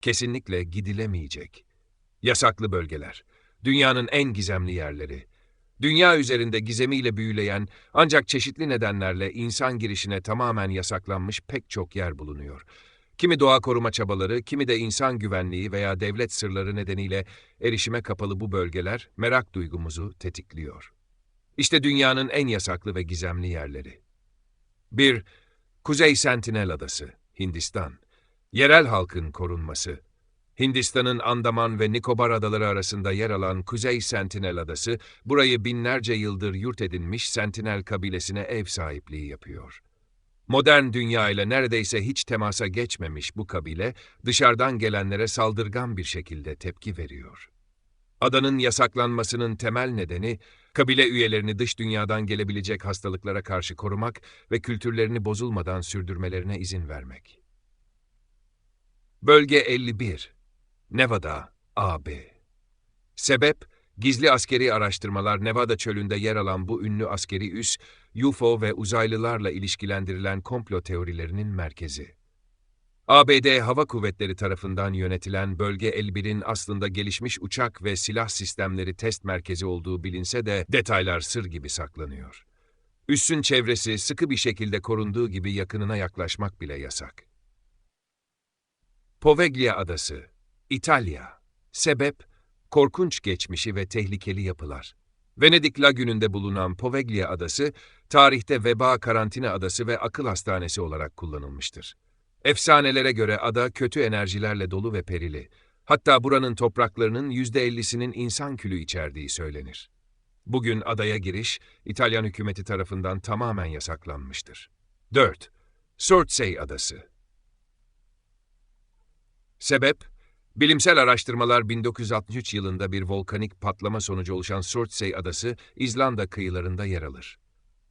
Kesinlikle gidilemeyecek. Yasaklı bölgeler. Dünyanın en gizemli yerleri. Dünya üzerinde gizemiyle büyüleyen ancak çeşitli nedenlerle insan girişine tamamen yasaklanmış pek çok yer bulunuyor. Kimi doğa koruma çabaları, kimi de insan güvenliği veya devlet sırları nedeniyle erişime kapalı bu bölgeler merak duygumuzu tetikliyor. İşte dünyanın en yasaklı ve gizemli yerleri. 1. Kuzey Sentinel Adası, Hindistan. Yerel halkın korunması. Hindistan'ın Andaman ve Nikobar adaları arasında yer alan Kuzey Sentinel Adası, burayı binlerce yıldır yurt edinmiş Sentinel kabilesine ev sahipliği yapıyor. Modern dünya ile neredeyse hiç temasa geçmemiş bu kabile, dışarıdan gelenlere saldırgan bir şekilde tepki veriyor. Adanın yasaklanmasının temel nedeni, kabile üyelerini dış dünyadan gelebilecek hastalıklara karşı korumak ve kültürlerini bozulmadan sürdürmelerine izin vermek. Bölge 51 Nevada, AB Sebep, gizli askeri araştırmalar Nevada çölünde yer alan bu ünlü askeri üs, UFO ve uzaylılarla ilişkilendirilen komplo teorilerinin merkezi. ABD Hava Kuvvetleri tarafından yönetilen Bölge 51'in aslında gelişmiş uçak ve silah sistemleri test merkezi olduğu bilinse de detaylar sır gibi saklanıyor. Üssün çevresi sıkı bir şekilde korunduğu gibi yakınına yaklaşmak bile yasak. Poveglia Adası, İtalya. Sebep, korkunç geçmişi ve tehlikeli yapılar. Venedik lagününde bulunan Poveglia Adası, tarihte veba karantina adası ve akıl hastanesi olarak kullanılmıştır. Efsanelere göre ada kötü enerjilerle dolu ve perili. Hatta buranın topraklarının %50'sinin insan külü içerdiği söylenir. Bugün adaya giriş, İtalyan hükümeti tarafından tamamen yasaklanmıştır. 4. Surtsey Adası Sebep, bilimsel araştırmalar 1963 yılında bir volkanik patlama sonucu oluşan Surtsey Adası, İzlanda kıyılarında yer alır.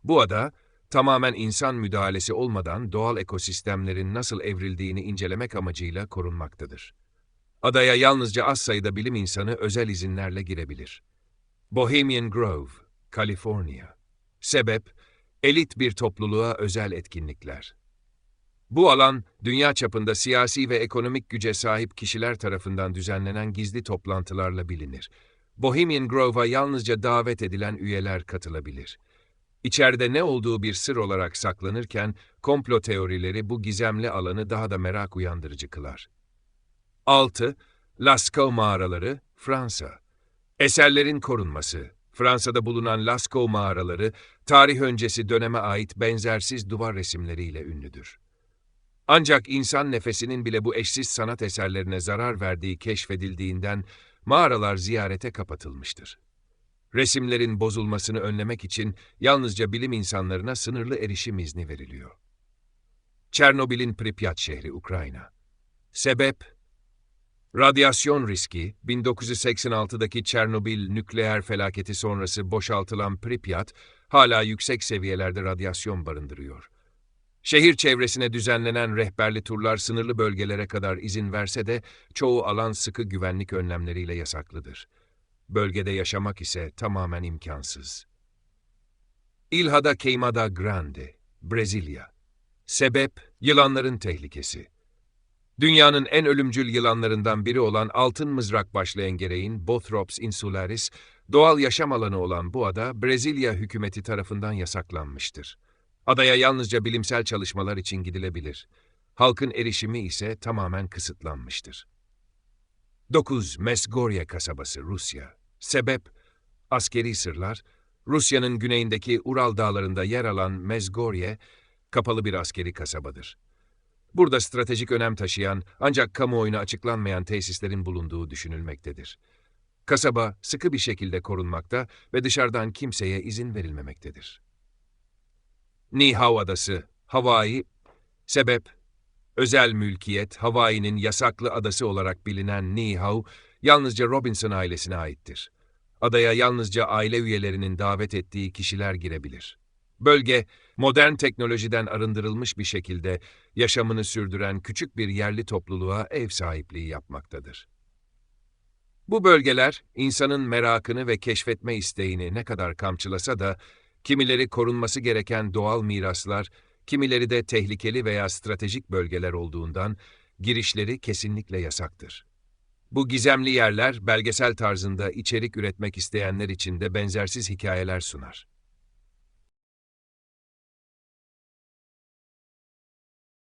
Bu ada, tamamen insan müdahalesi olmadan doğal ekosistemlerin nasıl evrildiğini incelemek amacıyla korunmaktadır. Adaya yalnızca az sayıda bilim insanı özel izinlerle girebilir. Bohemian Grove, Kaliforniya. Sebep, elit bir topluluğa özel etkinlikler. Bu alan, dünya çapında siyasi ve ekonomik güce sahip kişiler tarafından düzenlenen gizli toplantılarla bilinir. Bohemian Grove'a yalnızca davet edilen üyeler katılabilir. İçeride ne olduğu bir sır olarak saklanırken, komplo teorileri bu gizemli alanı daha da merak uyandırıcı kılar. 6. Lascaux mağaraları, Fransa. Eserlerin korunması. Fransa'da bulunan Lascaux mağaraları, tarih öncesi döneme ait benzersiz duvar resimleriyle ünlüdür. Ancak insan nefesinin bile bu eşsiz sanat eserlerine zarar verdiği keşfedildiğinden mağaralar ziyarete kapatılmıştır. Resimlerin bozulmasını önlemek için yalnızca bilim insanlarına sınırlı erişim izni veriliyor. Çernobil'in Pripyat şehri Ukrayna. Sebep Radyasyon riski, 1986'daki Çernobil nükleer felaketi sonrası boşaltılan Pripyat, hala yüksek seviyelerde radyasyon barındırıyor. Şehir çevresine düzenlenen rehberli turlar sınırlı bölgelere kadar izin verse de çoğu alan sıkı güvenlik önlemleriyle yasaklıdır. Bölgede yaşamak ise tamamen imkansız. Ilhada Queimada Grande, Brezilya. Sebep, yılanların tehlikesi. Dünyanın en ölümcül yılanlarından biri olan altın mızrak başlı engereğin Bothrops insularis, doğal yaşam alanı olan bu ada Brezilya hükümeti tarafından yasaklanmıştır. Adaya yalnızca bilimsel çalışmalar için gidilebilir. Halkın erişimi ise tamamen kısıtlanmıştır. 9. Mesgorya kasabası Rusya. Sebep, askeri sırlar, Rusya'nın güneyindeki Ural dağlarında yer alan Mezgorye, kapalı bir askeri kasabadır. Burada stratejik önem taşıyan ancak kamuoyuna açıklanmayan tesislerin bulunduğu düşünülmektedir. Kasaba sıkı bir şekilde korunmakta ve dışarıdan kimseye izin verilmemektedir. Niihau Adası, Hawaii, sebep, özel mülkiyet, Hawaii'nin yasaklı adası olarak bilinen Niihau, yalnızca Robinson ailesine aittir. Adaya yalnızca aile üyelerinin davet ettiği kişiler girebilir. Bölge, modern teknolojiden arındırılmış bir şekilde yaşamını sürdüren küçük bir yerli topluluğa ev sahipliği yapmaktadır. Bu bölgeler, insanın merakını ve keşfetme isteğini ne kadar kamçılasa da, kimileri korunması gereken doğal miraslar, kimileri de tehlikeli veya stratejik bölgeler olduğundan, girişleri kesinlikle yasaktır. Bu gizemli yerler belgesel tarzında içerik üretmek isteyenler için de benzersiz hikayeler sunar.